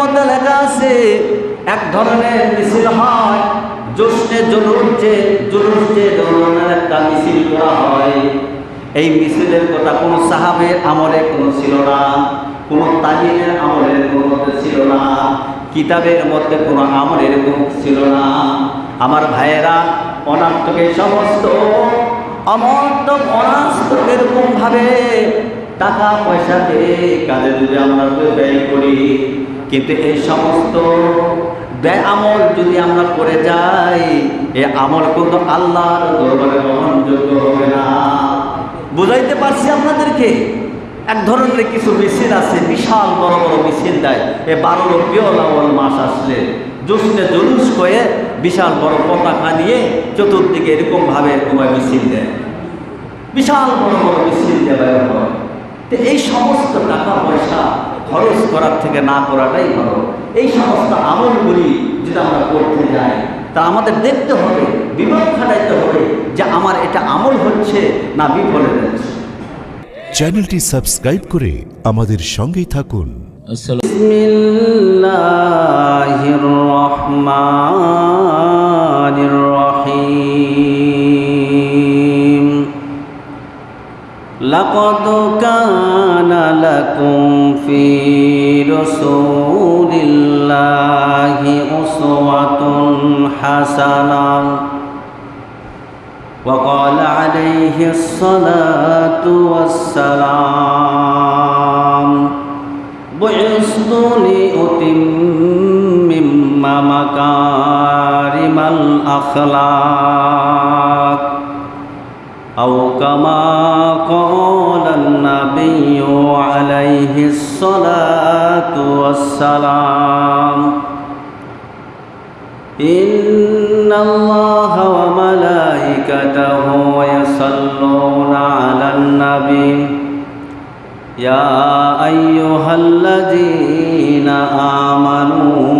মধ্যে লেখা আছে, এক ধরনের মিছিল হয় জোশনে জরুর যে ধরনের একটা মিছিল করা হয়। এই মিছিলের কথা কোনো সাহাবের আমলে কোনো ছিল না, কোনো তাহিনের আমলের কোনো ছিল না, কিতাবের মধ্যে কোনো আমলের কোনো ছিল না। আমার ভাইয়েরা, অনার্থকে সমস্ত অমর্তক অনাস্তক এরকমভাবে টাকা পয়সা দিয়ে কাজে যদি আমরা ব্যয় করি, কিন্তু এই সমস্ত ব্যয় আমল যদি আমরা করে যাই এ আমল কিন্তু আল্লাহর দরবারে গ্রহণযোগ্য হবে না। বুঝাইতে পারছি আপনাদেরকে? এক ধরনের কিছু মিছিল আছে, বিশাল বড় বড় মিছিল দেয়। এ বারো রবিউল মাস আসলে জোসনে জলুস করে বিশাল বড় পতাকা নিয়ে চতুর্দিকে এরকমভাবে তোমায় মিছিল দেয়। বিশাল বড় বড় মিছিল দেওয়া হয়। তো এই সমস্ত টাকা পয়সা খরচ করার থেকে না করাটাই ভালো। এই সমস্ত আমলগুলি যেটা আমরা করতে যাই তা আমাদের দেখতে হবে বিপদ খাটাইতে হবে যে আমার এটা আমল হচ্ছে না বিফলে যাচ্ছে। চ্যানেলটি সাবস্ক্রাইব করে আমাদের সঙ্গেই থাকুন। আসসালামু আলাইকুম রহমান। لقد كان لكم في رسول الله أسوة حسنة وقال عليه الصلاة والسلام بعثت لأتمم مكارم الأخلاق أو كما قال النبي عليه الصلاة والسلام إن الله وملائكته يصلون على النبي. يا أيها الذين آمنوا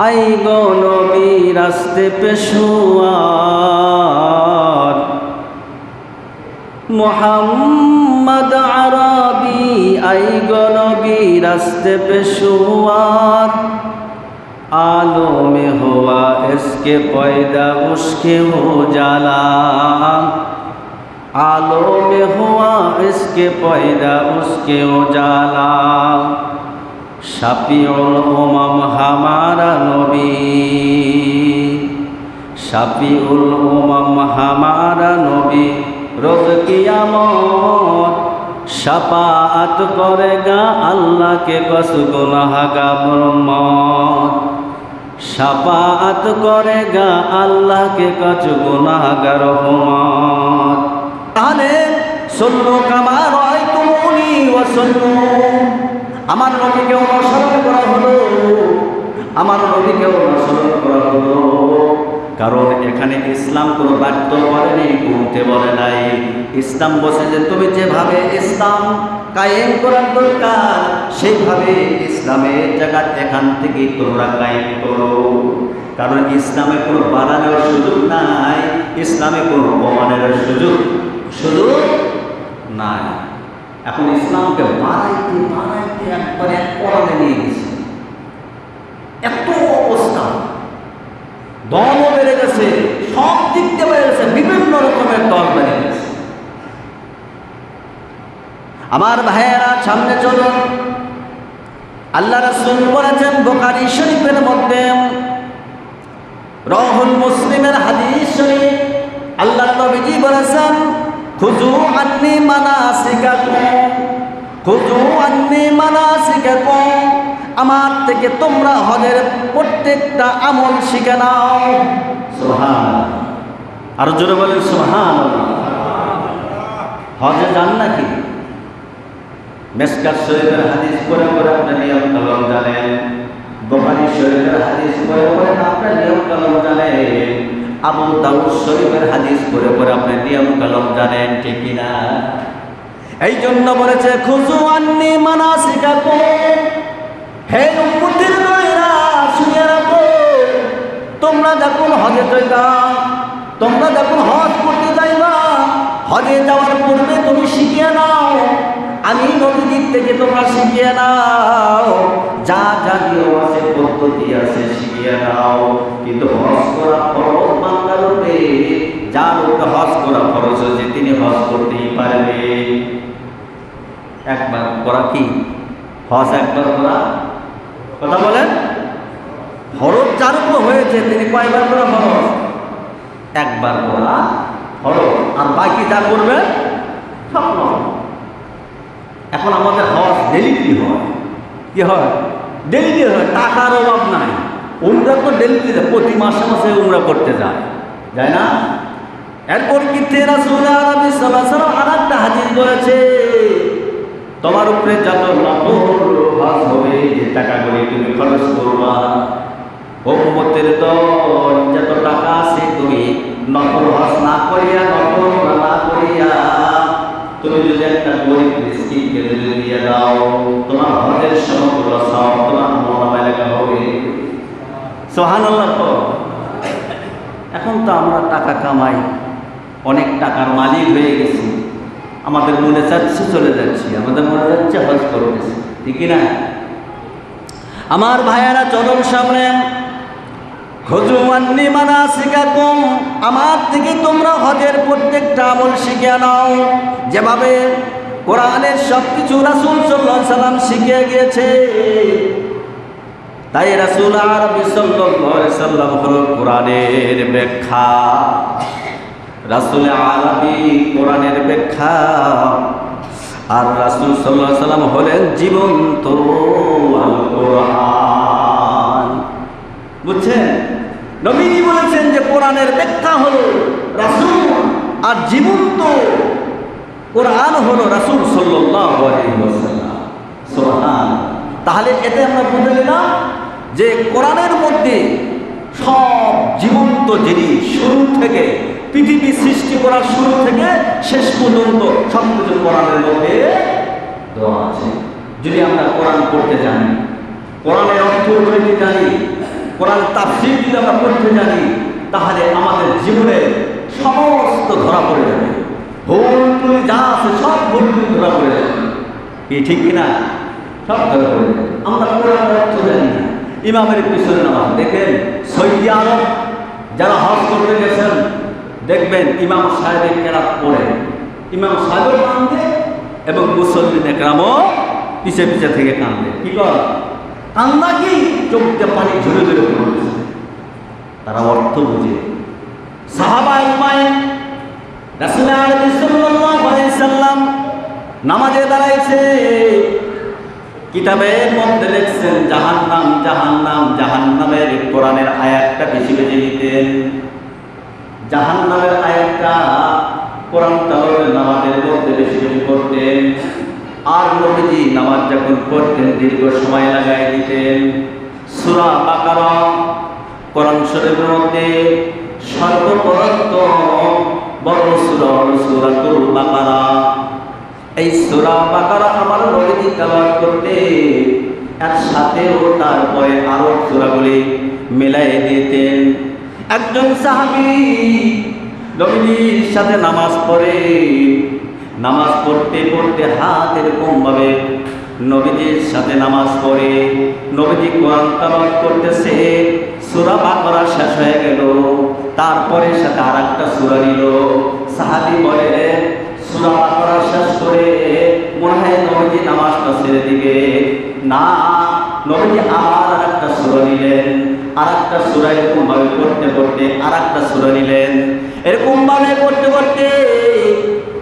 আই গো নবী রাস্তে পেশোয়ার মোহাম্মদ আরবি আই গো নবী রাস্তে পেশোয়ার आलो में हुआ इसके पैदा उसके हो जाला आलो में हुआ इसके पैदा उसके उजाला শাপিউল উমাম হামারা নবী। শাপিউল উমাম হামারা নবী, রোজ কিয়ামত শাপাত করেগা আল্লাহকে কস গুনাহগা ব্রহ্মত শাপাত করেগা আল্লাহকে কচ গুনাহগা রহমত তাহলে সল্লু কামার হয় তুমি ও সল্লু আমার নবীকে অনুসরণ করা হলো। আমার নবীকে অনুসরণ করা হলো। কারণ এখানে ইসলাম কোনো বাধ্য বলেনি কমতে বলে নাই। ইসলাম বসে যে, তুমি যেভাবে ইসলাম কায়েম করার দরকার, সেইভাবে ইসলামের জায়গা এখান থেকে তোমরা কায়েম করো। কারণ ইসলামে কোনো বাড়ানোর সুযোগ নাই, ইসলামে কোনো কমানোর সুযোগ সুযোগ নাই। এখন ইসলামকে বাড়াইতে বাড়াইতে একবারে এক পরালে নিয়ে গেছে। এত অবস্থা। দলও বেড়ে গেছে, সব দিক দিয়ে বেড়ে গেছে, বিভিন্ন রকমের দল বেড়ে গেছে। আমার ভাইয়েরা, সামনে চলুন আল্লাহ রাসূল বলেছেন, বুখারী শরীফের মধ্যে রহুল মুসলিমের হাদিস শরীফ আল্লাহ নবীজি বলেছেন খুজু আন্নি খুজু আন্নি মানাসিকাকুম আমার থেকে তোমরা হজের প্রত্যেকটা আমল শিখে নাও। সুবহান আর জোরে বলেন সুবহান হজে যান নাকি? মেসকার শরীফের হাদিস পড়ে পড়ে আপনার নিয়ম কালাম জানেন। বোখারি শরীফের হাদিস পড়ে পড়ে আপনার নিয়ম কালাম জানেন। আবু দাউদ শরীফের হাদিস পড়ে পড়ে আপনি নিয়ম কালাম জানেন, ঠিক কিনা? এই জন্য বলেছে, খুজু আন্নি মানাসিকাকুম হে উম্মতির নয়রা শুনে রাখো, তোমরা যখন হজে যাইবা, তোমরা যখন হজ করতে যাইবা, হজে যাওয়ার পূর্বে তুমি শিখিয়ে নাও আমি নদীর থেকে তোমরা শিখিয়ে নাও। যা যা নিয়ম আছে, পদ্ধতি আছে, শিখিয়ে নাও। কিন্তু হজ করা ফরজ বান্দার উপরে যার উপরে হজ করা ফরজ হয়েছে, তিনি হজ করতেই পারবে। একবার করা কি? হজ একবার করা? কথা বলেন। ফরজ যার উপর হয়েছে, তিনি কয়বার করা ফরজ? একবার করা ফরজ। আর বাকি যা করবে? সব এখন আমাদের হজ ডেলিভারি হয়? কি হয়? ডেলিভারি হয়? টাকার অভাব নাই। উমরা তো ডেলিভারি প্রতি মাসে মাসে উমরা করতে যায়। যায় না? এরপর কি তেরা সুরা আরবি সাল্লাহ আর একটা হাজির করেছে তোমার উপরে যত হজ হবে, যে টাকাগুলি তুমি খরচ করবা, উম্মতের দল যত টাকা আছে তুমি নকল হজ না করিয়া, নকল না করিয়া তুমি যদি একটা গরিব মিসকিনকে যদি দিয়ে দাও, তোমার হজের সমগ্র সব তোমার মনোমায় লেখা হবে। সোহানুল্লাহ এখন তো আমরা টাকা কামাই, অনেক টাকার মালিক হয়ে গেছি। আমাদের মনে চাচ্ছে চলে যাচ্ছি, আমাদের মনে যাচ্ছে হজ করতেছি, ঠিক না আমার ভাইয়েরা চরম সামনে। খজুমান্নি মানা শিখাকুম আমার থেকে তোমরা হজের প্রত্যেকটা আমল শিখে নাও। যেভাবে কোরআনের সব কিছু রাসুল সাল্লাহ সাল্লাম শিখে গিয়েছে, তাই রাসুল আরবি সাল্লাম হল কোরআনের ব্যাখ্যা। রাসুল আরবি কোরআনের ব্যাখ্যা। আর রাসুল সাল্লাহ সাল্লাম হলেন জীবন্ত আল কোরআন বুঝছেন? নবীজি বলেছেন যে কোরআনের ব্যাখ্যা হলো রাসুল আর জীবন্ত কোরআন হলো রাসুল সুবহান। তাহলে এতে আমরা বুঝে নিলাম যে কোরআনের মধ্যে সব জীবন্ত জিনিস শুরু থেকে পৃথিবী সৃষ্টি করার শুরু থেকে শেষ পর্যন্ত সব কিছু কোরআনের মধ্যে দেওয়া আছে। যদি আমরা কোরআন পড়তে জানি, কোরআনের অর্থ বলতে জানি কোরআন তাফসির যদি আমরা পড়তে জানি, তাহলে আমাদের জীবনে সমস্ত ধরা পড়ে যাবে। ভুল টুল যা আছে সব ভুল টুল ধরা পড়ে যাবে। কি ঠিক কিনা সব ধরা পড়ে আমরা কোরআনের অর্থ জানি না। ইমামের পিছনে নামাজ দেখেন সৌদি আরব যারা হজ করতে গেছেন, দেখবেন ইমাম সাহেবের কেরাত পড়ে। ইমাম সাহেবের কান্দে এবং মুসল্লিন একরামও পিছে পিছে থেকে কান্দে কি কর? কান্না কি চোখতে পানি ঝরে ঝরে পড়েছে তারা অর্থ বুঝে। সাহাবা আলাইহি সাল্লাম নামাজে দাঁড়াইছে। কিতাবের মধ্যে লিখছেন, জাহান্নাম জাহান্নাম, জাহান্নামের কোরআনের আয়াতটা বেশি বেশি নিতেন জাহান্নামের আয়াতটা কোরআন তালাওয়াতের নামাজের মধ্যে বেশি বেশি করতেন আর নবীজি নামাজ যখন পড়তেন, দীর্ঘ সময় লাগাই দিতেন। সূরা বাকারা, কোরআন শরীফের মধ্যে সর্বপ্রথম বড় সূরা হলো সূরাতুল বাকারা। এই সূরা বাকারা আমার নবীজি তেলাওয়াত করতে এর সাথেও তারপরে আরও সূরাগুলি মিলাই দিতেন। একজন সাহাবী নবীজির সাথে নামাজ পড়ে নামাজ পড়তে পড়তে হাত এরকম ভাবে নবীজির সাথে নামাজ পড়ে। নবীজি কোরআন তালাওয়াত করতেছে, সূরা বাকারা শেষ হয়ে গেল। তারপরে সাথে আর একটা সূরা নিল। সাহাবী বলে, সূরা বাকারা শেষ করে মনে হয় নবীজি নামাজটা ছেড়ে দিবে। না, নবীজি আবার আর একটা সুরা নিলেন। আর একটা সুরা এরকম ভাবে পড়তে করতে আর একটা সুরা নিলেন। এরকম ভাবে করতে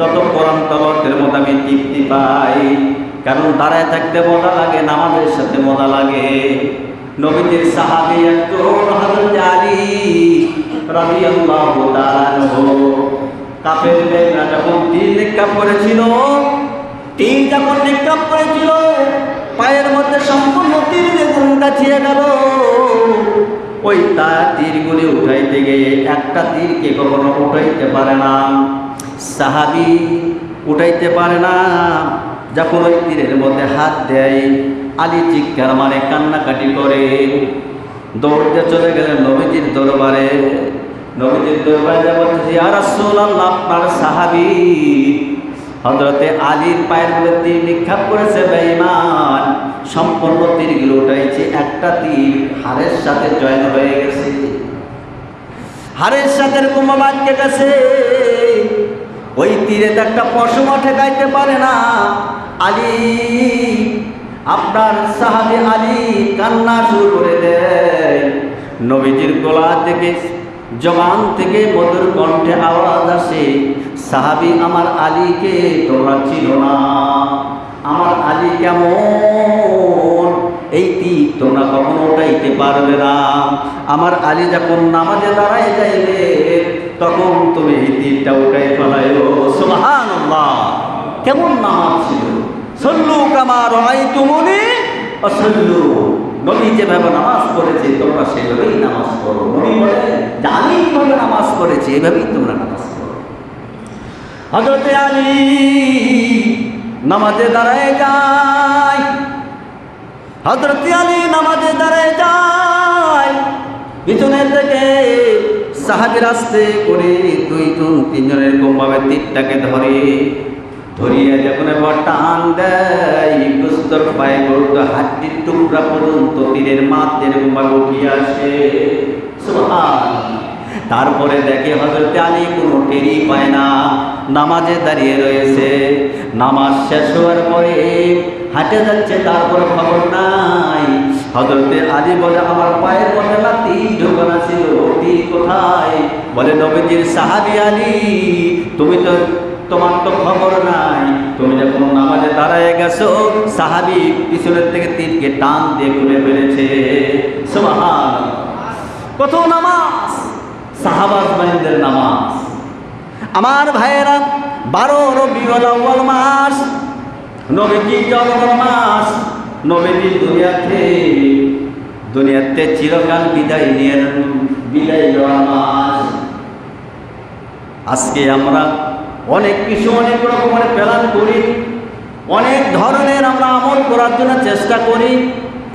তত কোরআন তলতের মধ্যে আমি তৃপ্তি পাই, কারণ দাঁড়ায় থাকতে মজা লাগে, নামাজের সাথে মজা লাগে। নবীদের সাহাবি একজন হযরত আলী রাদিয়াল্লাহু তাআলা আনহু, কাফের মেয়েরা যখন তীর নিক্ষেপ করেছিল তীর যখন নিক্ষেপ করেছিল, পায়ের মধ্যে সম্পূর্ণ তীর যেগুলো কাছিয়ে গেল। ওই তার তীরগুলি উঠাইতে গিয়ে একটা তীরকে কখনো উঠাইতে পারে না। সাহাবি উঠাইতে পারে না। যখন ওই তীরের মধ্যে হাত দেয়, আলী চিৎকার মানে কান্নাকাটি করে। দৌড়তে চলে গেলেন নবীজির দরবারে। নবীজির দরবারে যা বলতেছি আর আপনার সাহাবি হজরতে আলীর পায়ের তীর নিক্ষেপ করেছে, বেঈমান। সম্পূর্ণ তীরগুলো উঠাইছে, একটা তীর হারের সাথে জয়েন হয়ে গেছে। হারের সাথে এরকম বাঁধকে গেছে। ওই তীরে তো একটা পশমা ঠেকাইতে পারে না। আলী, আপনার সাহাবি আলী কান্না শুরু করে দেয় নবীজির গলা থেকে, জবান থেকে মধুর কণ্ঠে আওয়াজ আসে, সাহাবি, আমার আলীকে তোমরা ছিল না। আমার আলী কেমন? এই তীর তোমরা কখনো উঠাইতে পারবে না। আমার আলী যখন নামাজে দাঁড়াই যাইবে তখন তুমি তীরটা উঠাই ফেলাইও সুবহান কেমন নামাজ ছিল? সল্লু কামার হয় তুমনি অসল্লু। নবী যেভাবে নামাজ পড়েছে, তোমরা সেভাবেই নামাজ পড়ো। নবী বলে আমি এইভাবে নামাজ পড়েছি, এভাবেই তোমরা নামাজ পড়ো। হজরতে আলী নামাজে দাঁড়ায় যায়। হজরতে আলী নামাজে দাঁড়ায় যায়। পিছনের থেকে সাহাবির আসতে করে দুই জন তিনজনের কমভাবে তীরটাকে ধরে, ধরিয়ে যখন এবার টান দেয় গুস্তর পায়ে গরুর হাড্ডির টুকরা পর্যন্ত তীরের মাছ যেরকম ভাবে উঠিয়ে আসে সুবহানাল্লাহ। তারপরে দেখে হজরত আলী কোনো টেরি পায় না। নামাজে দাঁড়িয়ে রয়েছে। নামাজ শেষ হওয়ার পরে হাঁটে যাচ্ছে, তারপরে খবর নাই। হজরতে আলী বলে, আমার পায়ের মধ্যে তীর ঢোকানো ছিল কোথায়? বলে, নবীজির সাহাবি আলী, তুমি তো, তোমার তো খবর নাই। তুমি যখন নামাজে দাঁড়ায় গেছো, সাহাবি পিছনের থেকে তীরকে টান দিয়ে খুলে ফেলেছে। কত নামাজ? সাহাবাজ বাহিনীদের নামাজ। আমার ভাইয়েরা বারো রবিউল আউয়াল মাস। নবীজি জন্মের মাস? নবীজি দুনিয়াতে দুনিয়াতে চিরকাল বিদায় নিয়ে বিদায় দেওয়া মাস। আজকে আমরা অনেক কিছু অনেক রকমের প্ল্যান করি। অনেক ধরনের আমরা আমল করার জন্য চেষ্টা করি।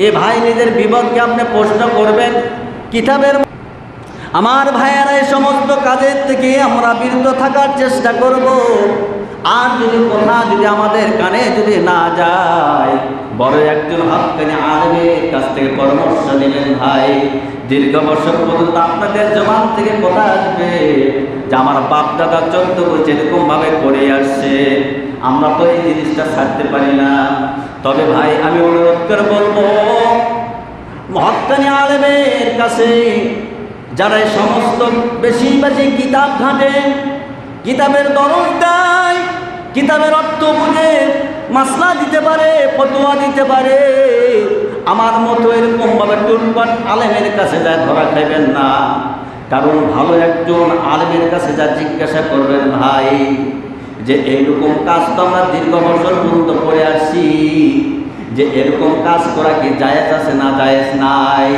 এ ভাই নিজের বিপদকে আপনি প্রশ্ন করবেন কিতাবের আমার ভাইয়েরা, এই সমস্ত কাজের থেকে আমরা বিরত থাকার চেষ্টা করব। আর যদি কথা যদি আমাদের কানে যদি না যায়, বড় একজন হাক্কানি আলমের কাছ থেকে পরামর্শ নেবেন ভাই, দীর্ঘ বছর পর্যন্ত আপনাদের জবান থেকে কথা আসবে যে আমার বাপ দাদা চোদ্দ বছর এরকমভাবে করে আসছে। আমরা তো এই জিনিসটা ছাড়তে পারি না। তবে ভাই, আমি অনুরোধ করে বলব মহাত্মানি আলেমের কাছে যারা এই সমস্ত বেশি বেশি কিতাব ঘাঁটে, কিতাবের দরজ দেয়, কিতাবের অর্থ বুঝে মাসলা দিতে পারে, ফতোয়া দিতে পারে। আমার মতো এরকমভাবে টুনপাট আলেমের কাছে যা ধরা খাইবেন না। কারণ ভালো একজন আলেমের কাছে যা জিজ্ঞাসা করবেন, ভাই, যে এরকম কাজ তো আমরা দীর্ঘ বছর পর্যন্ত করে আসছি, যে এরকম কাজ করা কি জায়েজ আছে না জায়েজ নাই?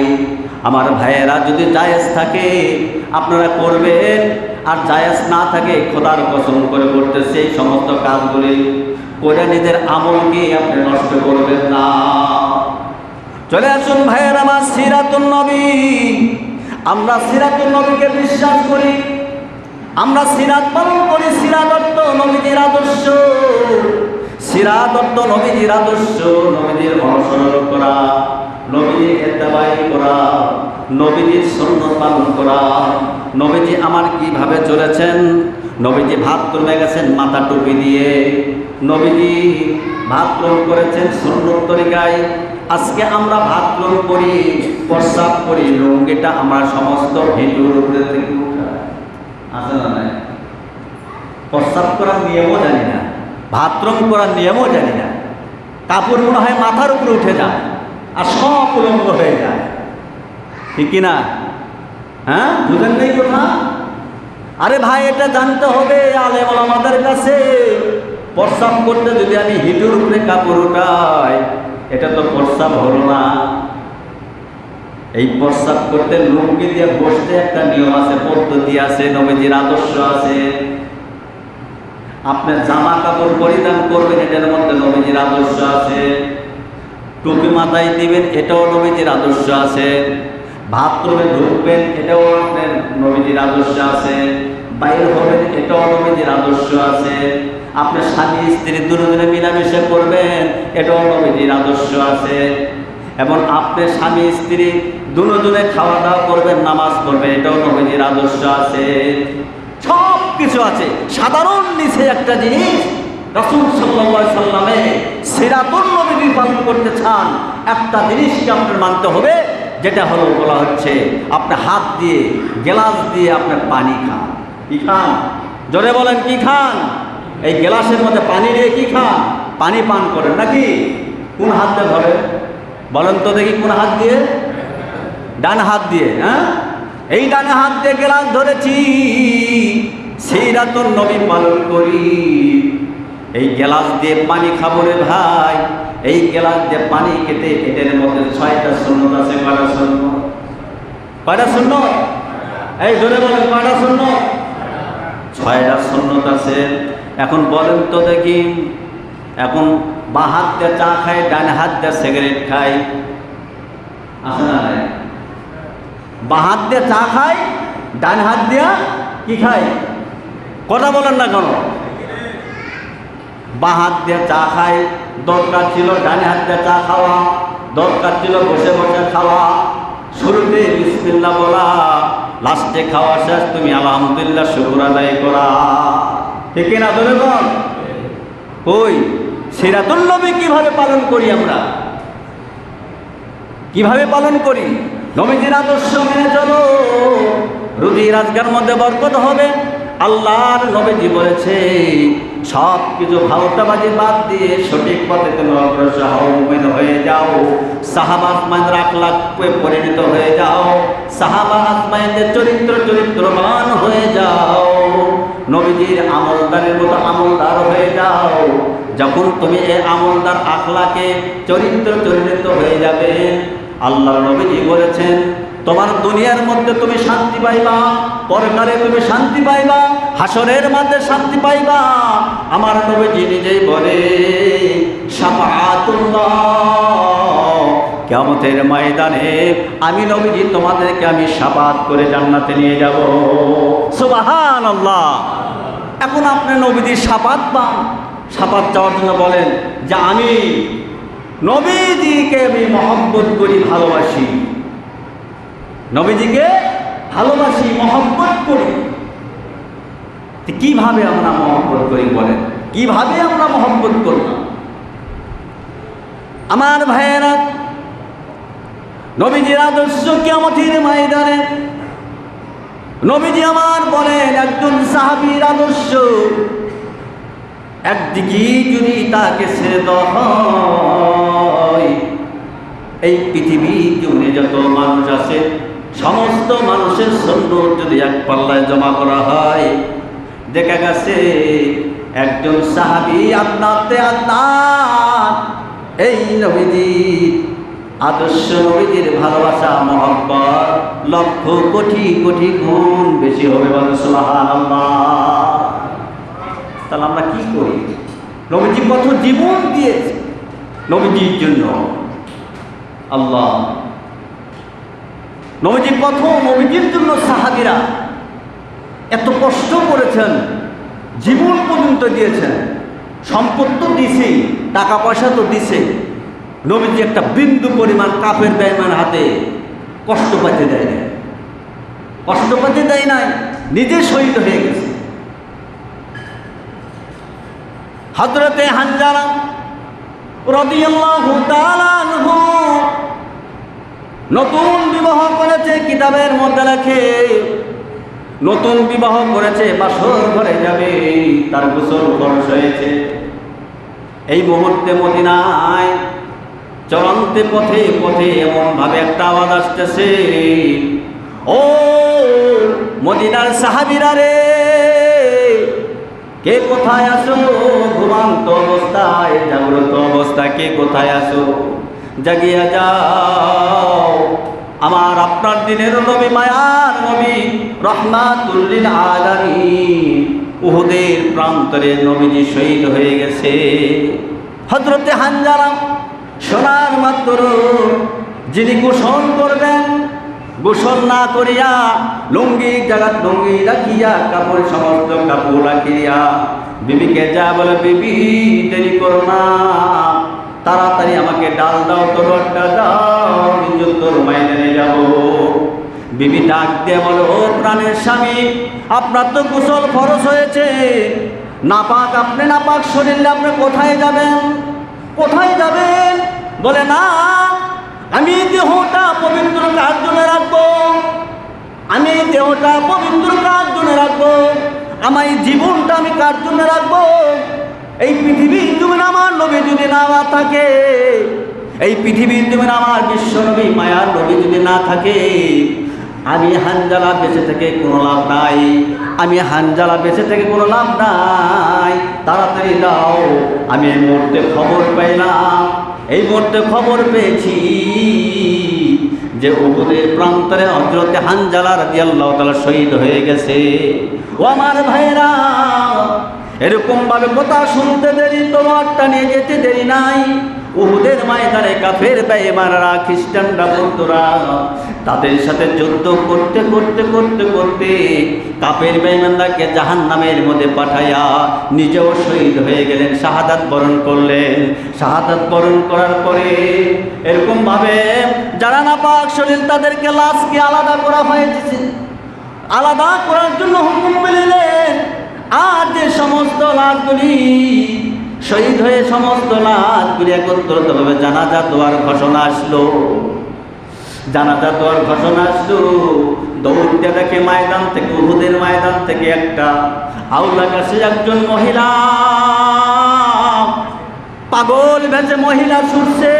আমার ভাইয়েরা যদি জায়েজ থাকে, আপনারা করবেন। আর জায়েজ না থাকে, খোদার কসম করে করতে সেই সমস্ত কাজগুলি করে নিজের আমলকে আপনি নষ্ট করবেন না। চলে আসুন ভাইয়ের আমার সিরাতুন নবী। আমরা সিরাতুন নবীকে বিশ্বাস করি। আমরা সিরাত পালন করি সিরাদত্ত নবীজির আদর্শ। সিরাদত্ত নবীজির আদর্শ, নবীজির অনুসরণ করা। নবীজির এত্তেবাই করা, নবীজির সন্ন্যত পালন করা, নবীজি আমার কীভাবে চলেছেন? নবীজি ভাত তুলে গেছেন মাথা টুপি দিয়ে। নবীজি গ্রহণ করেছেন সন্ন্যত তরিকায়। আজকে আমরা ভাত গ্রহণ করি প্রস্রাব করি, লুঙ্গিটা আমরা সমস্ত ভিডিওর উপরে থেকে উঠাই আছে করার নিয়মও জানি না ভাতরম করার নিয়মও জানি না। কাপড় মনে হয় মাথার উপরে উঠে যায়। আর সব উলঙ্গ হয়ে যায়। ঠিক কি না হ্যাঁ? বুঝেন নেই কথা? আরে ভাই, এটা জানতে হবে আলেম আমাদের কাছে। প্রস্রাব করতে যদি আমি হিটুর উপরে কাপড় উঠাই, এটা তো প্রস্রাব হলো না। এই প্রস্রাব করতে লুঙ্গি দিয়ে বসতে একটা নিয়ম আছে, পদ্ধতি আছে, নবীজির আদর্শ আছে। আপনার জামা কাপড় পরিধান করবেন, এটার মধ্যে নবীজির আদর্শ আছে। টুপি মাথায় দিবেন, এটাও নবীজির আদর্শ আছে। বাথরুমে ঢুকবেন, এটাও আপনার নবীজির আদর্শ আছে। বাইরে হবেন, এটাও নবীজির আদর্শ আছে। আপনার স্বামী, স্ত্রী দুজনে মিলামিশা করবেন, এটাও নবীজির আদর্শ আছে। এবং আপনার স্বামী, স্ত্রী দুজনে খাওয়া দাওয়া করবেন, নামাজ পড়বেন, এটাও নবীজির আদর্শ আছে। সব কিছু আছে। সাধারণ নিচে একটা জিনিস রসুল সাল্লাহ সাল্লামে সিরাতুল নবীজি পালন করতে চান, একটা জিনিসকে আপনার মানতে হবে? যেটা হলো বলা হচ্ছে আপনার হাত দিয়ে, গ্লাস দিয়ে আপনার পানি খান। কি খান? জোরে বলেন, কি খান? এই গ্লাসের মধ্যে পানি দিয়ে কি খান? পানি পান করেন নাকি? কোন হাত দিয়ে ধরেন? বলেন তো দেখি কোন হাত দিয়ে? ডান হাত দিয়ে হ্যাঁ? এই ডান হাত দিয়ে গ্লাস ধরেছি সেই রাতন নবী পালন করি। এই গ্লাস দিয়ে পানি খাব রে ভাই। এই গ্লাস দিয়ে পানি খেতে এটার মধ্যে ছয়টা শূন্য আছে, কয়টা শূন্য কয়টা শূন্য এই ধরে বলেন, কয়টা শূন্য ছয়টা শূন্য আছে। এখন বলেন তো দেখি, এখন বা হাত দিয়ে চা খায়, ডান হাত দিয়ে সিগারেট খায়। বা হাত দিয়ে চা খায়, ডান হাত দিয়া কি খায়? কথা বলেন না কেন? বা হাত দিয়ে চা খাই, দরকার ছিল ডানে হাত দিয়ে চা খাওয়া, দরকার ছিল বসে বসে খাওয়া। শুরুতে বিসমিল্লা বলা, লাস্টে খাওয়া শেষ, তুমি আলহামদুলিল্লাহ, শুকুর আদায় করা। ঠিক না ধরে বল ওই, সিরাতুল নবী কীভাবে পালন করি আমরা? কীভাবে পালন করি? নবীজির আদর্শ মেনে চলো। রুজি রাজগার মধ্যে বরকত হবে। আল্লাহর নবীজি বলেছে, সব কিছু ভাওতাবাজি বাদ দিয়ে সঠিক পথে তুমি অগ্রসর হও, মুমিন হয়ে যাও। সাহাবা আসমাইনের আখলাক পরিণত হয়ে যাও। সাহাবা আসমাইনের চরিত্র চরিত্রবান হয়ে যাও। নবীজির আমলদারের মতো আমলদার হয়ে যাও। যখন তুমি এই আমলদার আখলাকে চরিত্র চরিত্র হয়ে যাবে আল্লাহ নবীজি বলেছেন তোমার দুনিয়ার মধ্যে তুমি শান্তি পাইবা, পরকালে তুমি শান্তি পাইবা, হাসরের মধ্যে শান্তি পাইবা। আমার নবীজি নিজেই বলে কেমতের ময়দানে আমি নবীজি তোমাদেরকে আমি সাপাত করে জান্নাতে নিয়ে যাব। সুবাহান আল্লাহ এখন আপনি নবীজির সাপাত পান। সাপাত চাওয়ার জন্য বলেন যে, আমি নবীজিকে আমি মহব্বত করি, ভালোবাসি। নবীজিকে ভালোবাসি, মহব্বত করি। কীভাবে আমরা মহব্বত করি বলেন? কীভাবে আমরা মহব্বত করব? আমার ভাইয়েরা, নবীজির আদর্শ কেমতির ময়দানে, নবীজি আমার বলেন, একজন সাহাবীর আদর্শ, একদিকে যদি তাকে সে এই পৃথিবী জুড়ে যত মানুষ আছে সমস্ত মানুষের সৈন্য যদি এক পাল্লায় জমা করা হয়, দেখা গেছে একজন সাহাবি আপনাতে আপনার এই নবীজির, আদর্শ নবীজির ভালোবাসা, মহব্বত লক্ষ কোটি কোটি গুণ বেশি হবে তাহলে আমরা কি করি? নবীজি কত জীবন দিয়েছে নবীজির জন্য। আল্লাহ নবীজি প্রথম নবীজির জন্য সাহাবিরা এত কষ্ট করেছেন, জীবন পর্যন্ত দিয়েছেন সম্পদ তো দিছে, টাকা পয়সা তো দিছে। নবীজি একটা বিন্দু পরিমাণ কাপের বেইমান হাতে কষ্ট পাতে দেয় না কষ্ট পাতে দেয় নাই, নিজে শহীদ হয়ে গেছে। হজরতে হানজারা তাআলা আনহু নতুন বিবাহ করেছে, কিতাবের মধ্যে লেখে, নতুন বিবাহ করেছে, বাসর ঘরে যাবে, তার গোসল খরচ হয়েছে। এই মুহূর্তে মদিনায় চলন্তে পথে পথে এমন ভাবে একটা আওয়াজ আসতেছে। ও মদিনার সাহাবিরা রে, কে কোথায় আসো ঘুমান্ত অবস্থায়, জাগ্রত অবস্থা কে কোথায় আসো জাগিয়া যাও। আমার আপনার দিনের নবী, মায়ার নবী রহমাতুল্লিল আলামিন। উহুদের প্রান্তরে নবীজি শহীদ হয়ে গেছে। হজরতে হানজালাম সোনার মাত্র যিনি গোসল করবেন, গোসল না করিয়া লুঙ্গি জাগাত লুঙ্গি রাখিয়া, কাপড় সমস্ত কাপড় রাখিয়া, বিবিকে যা বলে, বিবি, দেরি করো না। তাড়াতাড়ি আমাকে ডাল দাও, তরোয়ারটা দাও নিজের তোর মাইনে যাব। বিবি ডাক দিয়ে বলো, ও প্রাণের স্বামী, আপনার তো গোসল খরচ হয়েছে। নাপাক, আপনি নাপাক শরীরে আপনি কোথায় যাবেন? কোথায় যাবেন? বলে, না, আমি দেহটা পবিত্র কার জন্য রাখব। আমি দেহটা পবিত্র কার জন্য রাখব। আমার জীবনটা আমি কার জন্য রাখব। এই পৃথিবীর তুমি আমার নবী যদি না থাকে, এই পৃথিবীর তুমি আমার বিশ্ব নবী, মায়ার নবী যদি না থাকে, আমি হানজালা বেঁচে থেকে কোনো লাভ নাই, আমি হানজালা বেঁচে থেকে কোনো লাভ নাই। তাড়াতাড়ি দাও, আমি এই মুহূর্তে খবর পাইলাম এই মুহূর্তে খবর পেয়েছি যে উহুদের প্রান্তরে হজরতে হানজালা রাজি আল্লাহ তালা শহীদ হয়ে গেছে। ও আমার ভাইরা এরকম ভাবে কথা শুনতে দেরি, তোমারটা নিয়ে যেতে দেরি নাই। উহুদের ময়দানে কাফের বেঈমানরা, খ্রিস্টানরা বন্ধুরা তাদের সাথে যুদ্ধ করতে করতে করতে করতে কাপের বেঈমানরাকে জাহান নামের মধ্যে পাঠাইয়া নিজেও শহীদ হয়ে গেলেন, শাহাদাত বরণ করলেন। শাহাদাত বরণ করার পরে এরকম ভাবে যারা না পাক শরীর তাদেরকে লাশকে আলাদা করা হয়েছে। আলাদা করার জন্য হুকুম সমস্ত লাশগুলি শহীদ হয়ে সমস্ত লাশগুলি একত্রিতভাবে জানাজা দেওয়ার ঘোষণা আসলো। জানাজা দেওয়ার ঘোষণা আসলো। দৌড়তে দেখে ময়দান থেকে, উহুদের ময়দান থেকে একটা আউলা কাছে একজন মহিলা পাগল ভেসে মহিলা ছুটছে।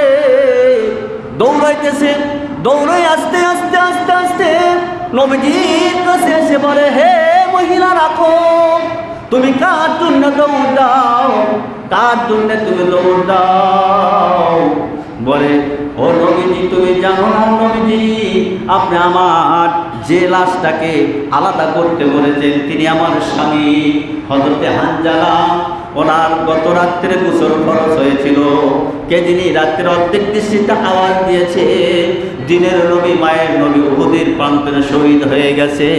দৌড়াইতেছে, দৌড়াই আস্তে আস্তে আস্তে আস্তে নবীজির কাছে এসে বলে, হে মহিলা রাখো তুমি কার জন্য দৌড় দাও কার জন্য তুমি দৌড় দাও। বলে, ও নবীজি, তুমি জানো না নবীজি, আপনি আমার যে লাশটাকে আলাদা করতে বলেছেন, তিনি আমার স্বামী। হজরতে হানজালা, ওনার গত রাত্রে গোসল খরচ হয়েছিল। কে যিনি রাত্রের অর্ধেক দৃষ্টিতে আওয়াজ দিয়েছে, দিনের নবী, মায়ের নবী উহুদের প্রান্তরে শহীদ হয়ে গেছে।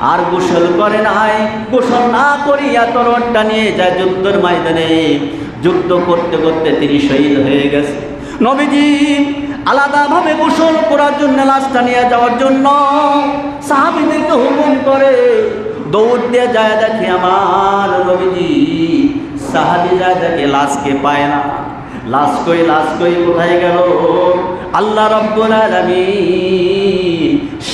আর গোসল করে নাই। গোসল না করিয়া তরোয়ারটা নিয়ে যায় যুদ্ধের ময়দানে। যুদ্ধ করতে করতে তিনি শহীদ হয়ে গেছে। নবীজি আলাদাভাবে গোসল করার জন্য লাশটা নিয়ে যাওয়ার জন্য সাহাবিদেরকে হুকুম করে, দৌড় দিয়ে যায় দেখে আমার নবীজি। সাহাবি যায় দেখে লাশকে পায় না। লাশ কই লাশ কই, কোথায় গেল? আল্লাহ রব্বুল আলামিন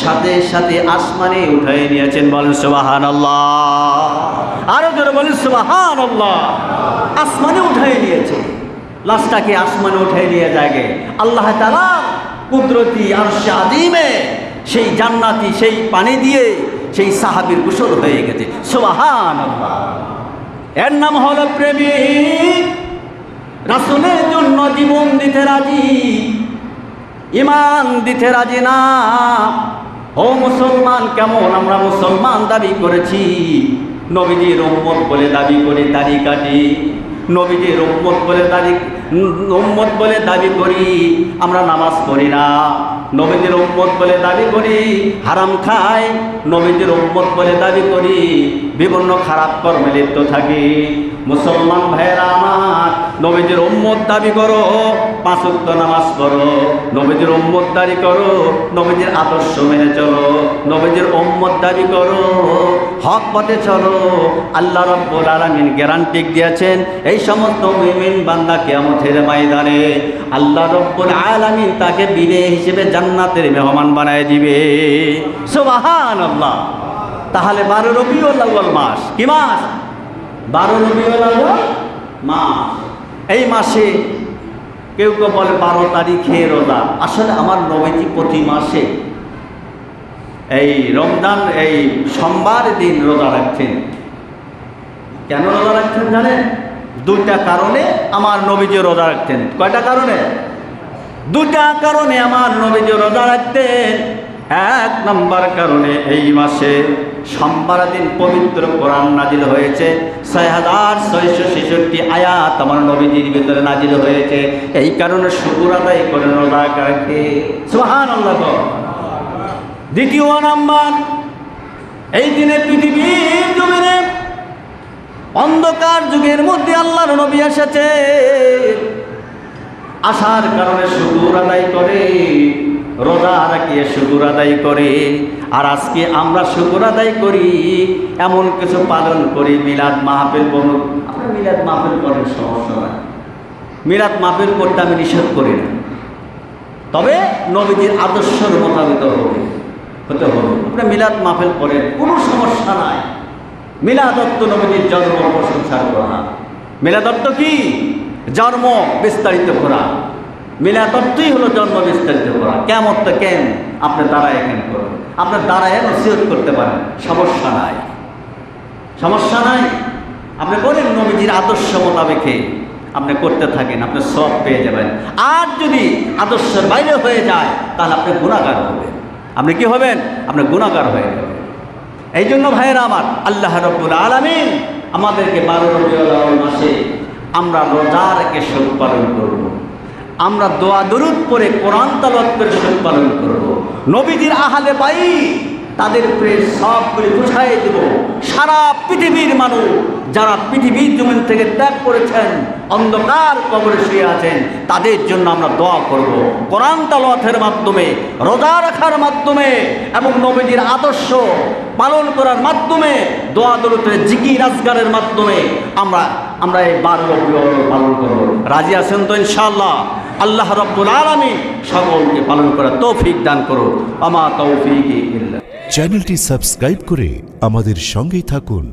সাথে সাথে আসমানে উঠাই নিয়েছেন, বলেন সুবাহান আল্লাহ আরও জোরে বলেন সুবাহান আল্লাহ আসমানে উঠাই নিয়েছে। লাশটাকে আসমানে উঠাই নিয়ে যায় আল্লাহ তালা কুদরতি আর আদিমে সেই জান্নাতি সেই পানি দিয়ে সেই সাহাবির কুশল হয়ে গেছে। সুবাহান আল্লাহ এর নাম হলো প্রেমিক। রাসুলের জন্য জীবন দিতে রাজি। ইমান দিতে রাজি না। ও মুসলমান, কেমন আমরা মুসলমান দাবি করেছি? নবীজির উম্মত বলে দাবি করি, দাড়ি কাটি। নবীজির উম্মত বলে দাড়ি, উম্মত বলে দাবি করি, আমরা নামাজ পড়ি না। নবীদের উম্মত বলে দাবি করি, হারাম খাই। নবীদের উম্মত বলে দাবি করি, বিভিন্ন খারাপ কর্মে লিপ্ত থাকি। মুসলমান ভাইয়েরা আমার নবীদের উম্মত দাবি করো, পাঁচক্ত নামাজ পড়ো। নবীদের উম্মত দাবি করো নবীদের আদর্শ মেনে চলো। নবীদের উম্মত দাবি করো, হক পথে চলো। আল্লাহ রব্বুল আলামিন গ্যারান্টি দিয়েছেন, এই সমস্ত মুমিন বান্দা কিয়ামতের ময়দানে আল্লাহ রব্বুল আলামিন তাকে বিনে হিসেবে জান্নাতের মেহমান বানায় দিবে। সুবহানাল্লাহ। তাহলে বারো রবিউল আউয়াল মাস, কি মাস? বারো রবিউল আউয়াল মাস। এই মাসে কেউ কেউ বলে বারো তারিখে রোজা। আসলে আমার নবীজি প্রতি মাসে এই রমজান, এই সোমবার দিন রোজা রাখছেন কেন রোজা রাখছেন জানেন? দুইটা কারণে আমার নবীজি রোজা রাখতেন। কয়টা কারণে? দুটা কারণে আমার নবীজি রোজা রাখতেন। এক নম্বর কারণে এই মাসে সোমবার দিন পবিত্র কোরআন নাজিল হয়েছে। ছয় হাজার ছয়শো ছেষট্টি আয়াত আমার নবীজির ভিতরে নাজিল হয়েছে। এই কারণে শুকুর আদায় করে দ্বিতীয় নাম্বার, এই দিনে পৃথিবীর জমিনে অন্ধকার যুগের মধ্যে আল্লাহর নবী এসেছে। আসার কারণে শুকুর আদায় করে রোজা রাখিয়ে শুকুর আদায় করে। আর আজকে আমরা শুকুর আদায় করি, এমন কিছু পালন করি, মিলাদ মাহফিল করুন। আপনার মিলাদ মাহফিল করেন, সমস্যা মিলাদ মাহফিল করতে আমি নিষেধ করি না। তবে নবীজির আদর্শের মোতাবেক হবে, হতে হবে। আপনি মিলাদ মাহফিল করেন, কোনো সমস্যা নাই। মিলাদত্ত নবীজির জন্ম প্রশংসা করা মিলাদত্ত কি? জন্ম বিস্তারিত করা মিলাদত্তই হলো জন্ম বিস্তারিত করা। কেমন তো কেন আপনি দাঁড়ায় এখান করুন? আপনার দাঁড়ায় নসিহত করতে পারেন, সমস্যা নাই। সমস্যা নাই? আপনি করেন নবীজির আদর্শ মোতাবেকে আপনি করতে থাকেন, আপনি সব পেয়ে যাবেন। আর যদি আদর্শের বাইরে হয়ে যায়, তাহলে আপনি গুণাগার হবেন। আপনি কি হবেন? আপনি গুণাগার হয়ে যাবেন। এই জন্য ভাইয়েরা আমার, আল্লাহ রব্বুল আলমিন আমাদেরকে বারো আউয়াল মাসে আমরা রোজা রেখে শোক পালন করব। আমরা দোয়া, দরুদ পরে কোরআন তালাত করে পালন করব। নবীজির আহালে পাই তাদের প্রেম সবগুলি বুঝাই দেব। সারা পৃথিবীর মানুষ যারা পৃথিবীর জমিন থেকে ত্যাগ করেছেন, অন্ধকার কবরে শুয়ে আছেন, তাদের জন্য আমরা দোয়া করব। কোরআন তালাতের মাধ্যমে, রোজা রাখার মাধ্যমে এবং নবীজির আদর্শ পালন করার মাধ্যমে, দোয়া দরুতের জিকি আজগারের মাধ্যমে আমরা আমরা এই বারো পালন করব। রাজি আছেন তো ইনশাআল্লাহ? আল্লাহ রব্বুল আলমী সকলকে পালন করার তৌফিক দান করো আমা তৌফিক চ্যানেলটি সাবস্ক্রাইব করে আমাদের সঙ্গেই থাকুন।